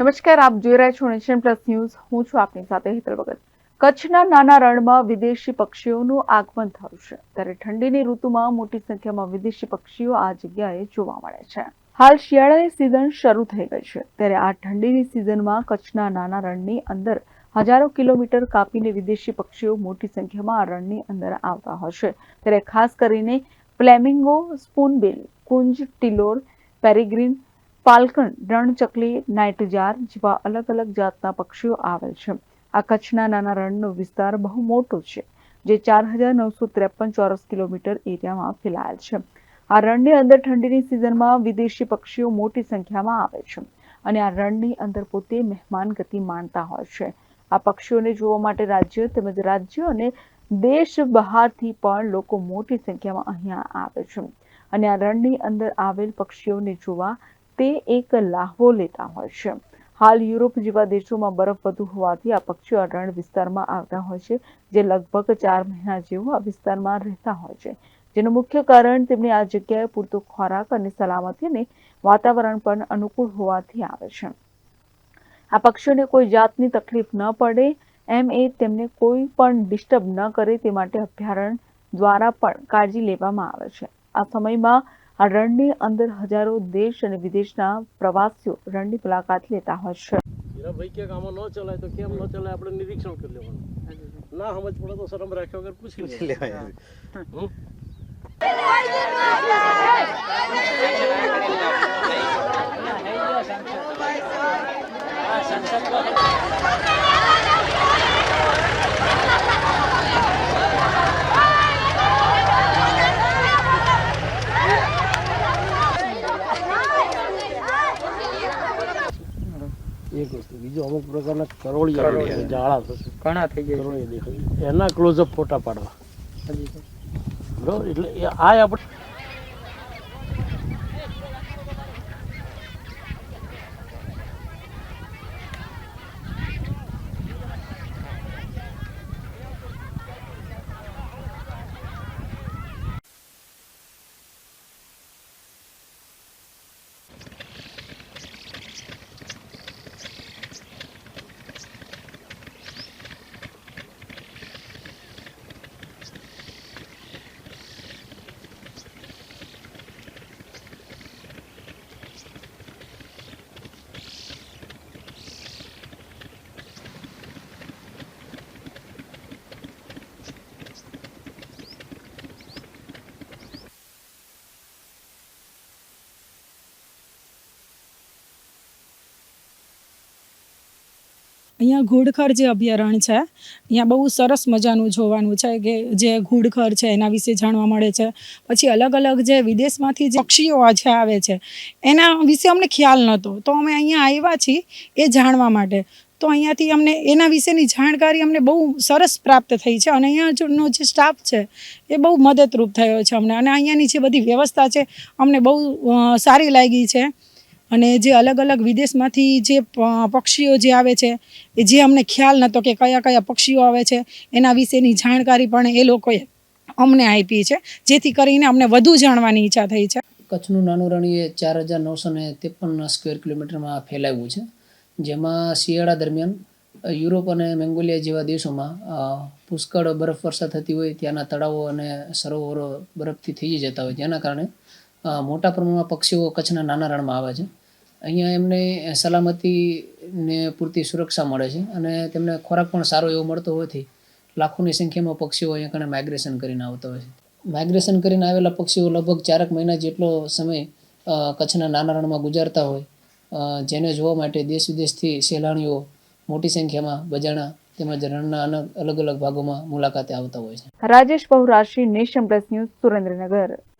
નમસ્કાર, આપ જોઈ રહ્યા છો નેશન પ્લસ ન્યૂઝ. હું છું આપની સાથે હેતલ ભગત. કચ્છના નાના રણમાં વિદેશી પક્ષીઓનું આગમન થયું છે. ત્યારે ઠંડીની ઋતુમાં મોટી સંખ્યામાં વિદેશી પક્ષીઓ આ જગ્યાએ જોવા મળે છે. હાલ શિયાળાની સિઝન શરૂ થઈ ગઈ છે. ત્યારે આ ઠંડીની સિઝનમાં કચ્છના નાના રણની અંદર હજારો કિલોમીટર કાપીને વિદેશી પક્ષીઓ મોટી સંખ્યામાં આ રણની અંદર આવતા હશે ત્યારે ખાસ કરીને ફ્લેમિંગો, સ્પૂનબિલ, કુંજ, ટિલોર, પેરીગ્રીન પાલકણ રણચકલી નાઇટજાર જેવા અલગ અલગ જાતના પક્ષીઓ આવેલ છે. આ કચ્છના નાના રણનો વિસ્તાર બહુ મોટો છે, જે ચાર હજાર નવસો ત્રેપન ચોરસ કિલોમીટર એરિયામાં ફેલાયેલ છે. આ રણની અંદર ઠંડીની સિઝનમાં વિદેશી પક્ષીઓ મોટી સંખ્યામાં આવે છે અને આ રણની અંદર પોતે મહેમાન ગતિ માણતા હોય છે. આ પક્ષીઓને જોવા માટે રાજ્ય તેમજ રાજ્ય અને દેશ બહારથી પણ લોકો મોટી સંખ્યામાં અહીંયા આવે છે. અને આ રણની અંદર આવેલ પક્ષીઓને જોવા તે એક લાહવો લેતા હોય છે. હાલ યુરોપ જેવા દેશોમાં બરફ વધુ હોવાથી આ પક્ષીઓ રણ વિસ્તારમાં આવતા હોય છે, જે લગભગ ચાર મહિના જેવું આ વિસ્તારમાં રહેતા હોય છે. જેનું મુખ્ય કારણ તેમની આ જગ્યાએ પૂરતો ખોરાક અને સલામતી અને વાતાવરણ પણ અનુકૂળ હોવાથી આવે છે. આ પક્ષીઓને કોઈ જાતની તકલીફ ન પડે, એમ એ તેમને કોઈ પણ ડિસ્ટર્બ ન કરે તે માટે અભયારણ્ય દ્વારા પણ કાળજી લેવામાં આવે છે. આ સમયમાં આ રણની અંદર હજારો દેશ અને વિદેશના પ્રવાસીઓ રણની મુલાકાત લેતા હોય છે. ભાઈ કે આમાં ન ચલાય તો કેમ ન ચલાય આપણે નિરીક્ષણ કરી લેવાનું. ના સમજ પડે તો શરમ રાખ્યો વગર પૂછી લેવાનું. એક વસ્તુ બીજો અમુક પ્રકારના કરોળિયા જાળા થશે. ઘણા થઈ જાય કરોળિયા દેખાય. એના ક્લોઝઅપ ફોટા પાડવા. બરોબર એટલે આ આપણે અહીંયા ઘુડખર જે અભયારણ્ય છે, અહીંયા બહુ સરસ મજાનું જોવાનું છે કે જે ઘુડખર છે એના વિશે જાણવા મળે છે. પછી અલગ અલગ જે વિદેશમાંથી જે પક્ષીઓ છે આવે છે, એના વિશે અમને ખ્યાલ નહોતો. તો અમે અહીંયા આવ્યા છીએ એ જાણવા માટે. તો અહીંયાથી અમને એના વિશેની જાણકારી અમને બહુ સરસ પ્રાપ્ત થઈ છે અને અહીંયાનો જે સ્ટાફ છે એ બહુ મદદરૂપ થયો છે અમને. અને અહીંયાની જે બધી વ્યવસ્થા છે અમને બહુ સારી લાગી છે. અને જે અલગ અલગ વિદેશમાંથી જે પક્ષીઓ જે આવે છે, એ જે અમને ખ્યાલ નહોતો કે કયા કયા પક્ષીઓ આવે છે, એના વિશેની જાણકારી પણ એ લોકોએ અમને આપી છે, જેથી કરીને અમને વધુ જાણવાની ઈચ્છા થઈ છે. કચ્છનું નાનું રણ ચાર હજાર નવસો ને ત્રેપન સ્ક્વેર કિલોમીટરમાં ફેલાયું છે, જેમાં શિયાળા દરમિયાન યુરોપ અને મેંગોલિયા જેવા દેશોમાં પુષ્કળ બરફ વર્ષા થતી હોય, ત્યાંના તળાવો અને સરોવરો બરફથી થઈ જતા હોય, જેના કારણે મોટા પ્રમાણમાં પક્ષીઓ કચ્છના નાના રણમાં આવે છે. અહીંયા એમને સલામતી ને પૂરતી સુરક્ષા મળે છે અને તેમને ખોરાક પણ સારો એવો મળતો હોવાથી લાખોની સંખ્યામાં પક્ષીઓ અહીંયા કણે માઇગ્રેશન કરીને આવતા હોય છે. માઇગ્રેશન કરીને આવેલા પક્ષીઓ લગભગ ચારક મહિના જેટલો સમય કચ્છના નાના રણમાં ગુજારતા હોય. જેને જોવા માટે દેશ વિદેશથી સહેલાણીઓ મોટી સંખ્યામાં બજાણા તેમજ રણના અલગ અલગ ભાગોમાં મુલાકાતે આવતા હોય છે. Rajesh Bahurashi Nation Plus News Surendranagar.